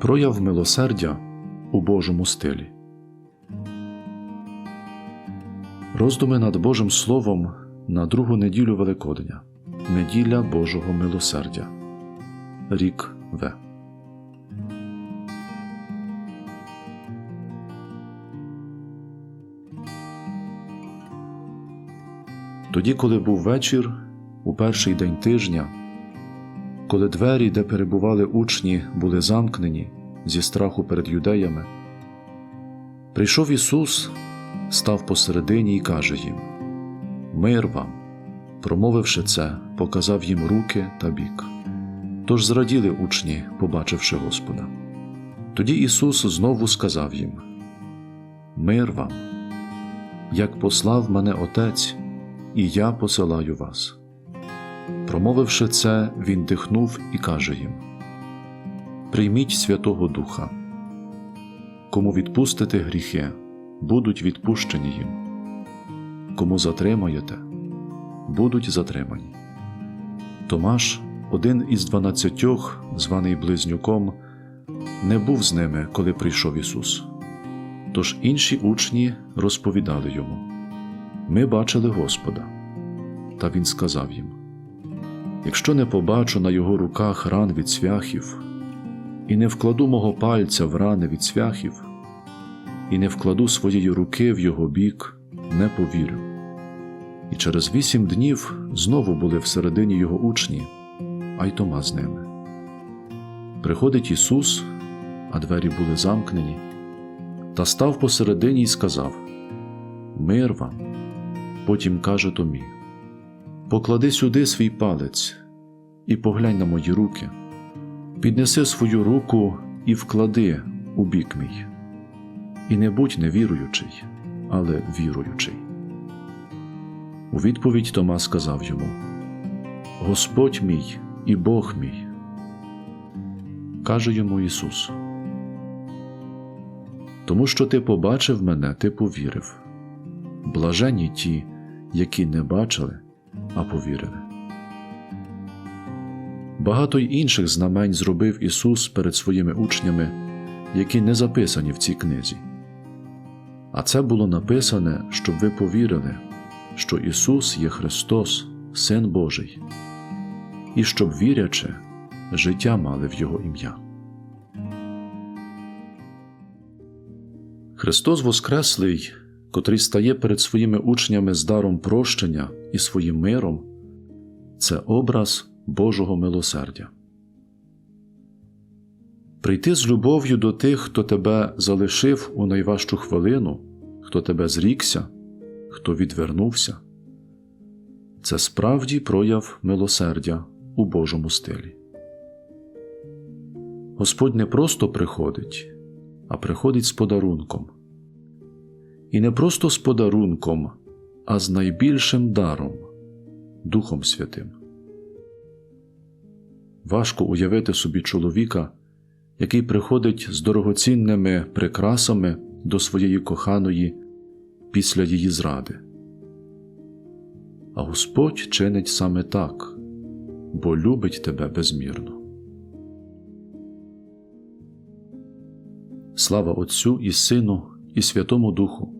Прояв милосердя у Божому стилі. Роздуми над Божим Словом на другу неділю Великодня. Неділя Божого милосердя. Рік В. Тоді, коли був вечір, у перший день тижня, коли двері, де перебували учні, були замкнені зі страху перед юдеями, прийшов Ісус, став посередині і каже їм: Мир вам! Промовивши це, показав їм руки та бік. Тож зраділи учні, побачивши Господа. Тоді Ісус знову сказав їм: Мир вам! Як послав мене Отець, і я посилаю вас. Промовивши це, він дихнув і каже їм: Прийміть Святого Духа. Кому відпустите гріхи, будуть відпущені їм. Кому затримаєте, будуть затримані. Томаш, один із дванадцятьох, званий Близнюком, не був з ними, коли прийшов Ісус. Тож інші учні розповідали йому: Ми бачили Господа. Та він сказав їм: Якщо не побачу на його руках ран від цвяхів, і не вкладу мого пальця в рани від цвяхів, і не вкладу своєї руки в його бік, не повірю. І через вісім днів знову були всередині його учні, а й Тома з ними. Приходить Ісус, а двері були замкнені, та став посередині й сказав: Мир вам. Потім каже Томі: Поклади сюди свій палець і поглянь на мої руки, піднеси свою руку і вклади у бік мій. І не будь невіруючий, але віруючий. У відповідь Тома сказав йому: Господь мій і Бог мій. Каже йому Ісус. Тому що ти побачив мене, ти повірив. Блаженні ті, які не бачили, а повірили. Багато й інших знамень зробив Ісус перед своїми учнями, які не записані в цій книзі. А це було написане, щоб ви повірили, що Ісус є Христос, Син Божий, і щоб, вірячи, життя мали в Його ім'я. Христос Воскреслий, котрий стає перед своїми учнями з даром прощення і своїм миром, це образ Божого милосердя. Прийти з любов'ю до тих, хто тебе залишив у найважчу хвилину, хто тебе зрікся, хто відвернувся, це справді прояв милосердя у Божому стилі. Господь не просто приходить, а приходить з подарунком. І не просто з подарунком, а з найбільшим даром Духом Святим. Важко уявити собі чоловіка, який приходить з дорогоцінними прикрасами до своєї коханої після її зради. А Господь чинить саме так, бо любить тебе безмірно. Слава Отцю і Сину, і Святому Духу,